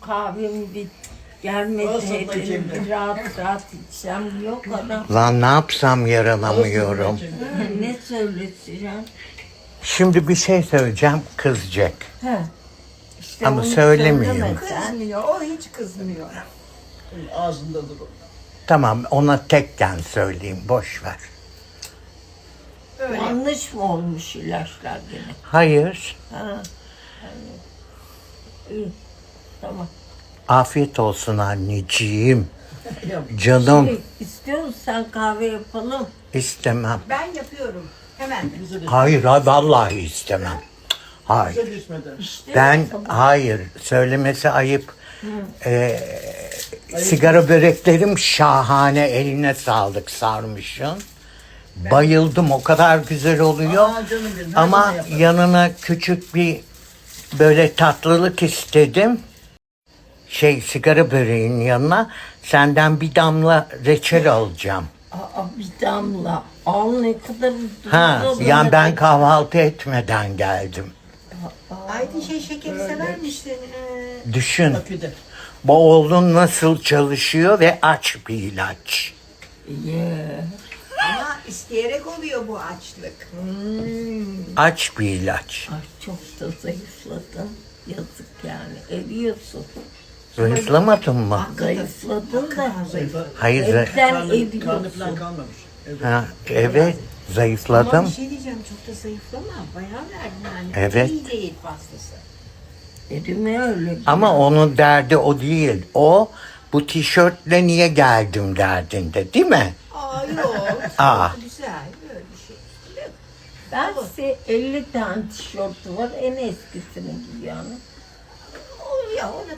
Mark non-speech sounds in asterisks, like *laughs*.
Kahvemi bir rahat rahat içsem yok adam. Lan ne yapsam yaralamıyorum. ne söyleteceğim? Şimdi bir şey söyleyeceğim kızacak. He. İşte Ama söylemesen. Kızmıyor, o hiç kızmıyor. Ağzında durur. Tamam ona tekken söyleyeyim boş ver. Öyle. Yanlış mı olmuş ilaçlar gene? Hayır. Ha. İyi. Tamam. Afiyet olsun anneciğim. *laughs* Canım Şey, istiyor musun sen kahve yapalım? istemem. Ben yapıyorum. Hemen. Hayır ha, vallahi istemem. Hayır. İşte Ben tamam. hayır söylemesi ayıp. Ee, sigara böreklerim şahane eline sağlık sarmışın. Bayıldım o kadar güzel oluyor. Aa, canım benim, her Ama zaman yaparım. yanına küçük bir böyle tatlılık istedim. Şey sigara böreğin yanına senden bir damla reçel alacağım. Aa, bir damla. Al ne kadar Ha, yani ben kahvaltı etmeden geldim. Aydın şey şekeri sever misin? Ee, Düşün. Aküde. Bu oğlun nasıl çalışıyor ve aç bir ilaç. Yeah. ama isteyerek oluyor bu açlık. Aç bir ilaç. Ay çok da zayıfladın. Yazık yani. Eriyorsun. Zayıflamadın mı? Zayıfladın da. Hayır. Etten eriyorsun. kalmamış. Evet. Ha, evet. Ama Zayıfladım. bir şey diyeceğim çok da zayıflama. Bayağı verdin yani. Evet. İyi değil fazlası. Erime öyle. Ama onun derdi o değil. O bu tişörtle niye geldim derdinde değil mi? Aa yok. *laughs* Aa. Güzel böyle bir şey. Ben size 50 tane tişörtü var. En eskisini giyiyorum. O, ya o da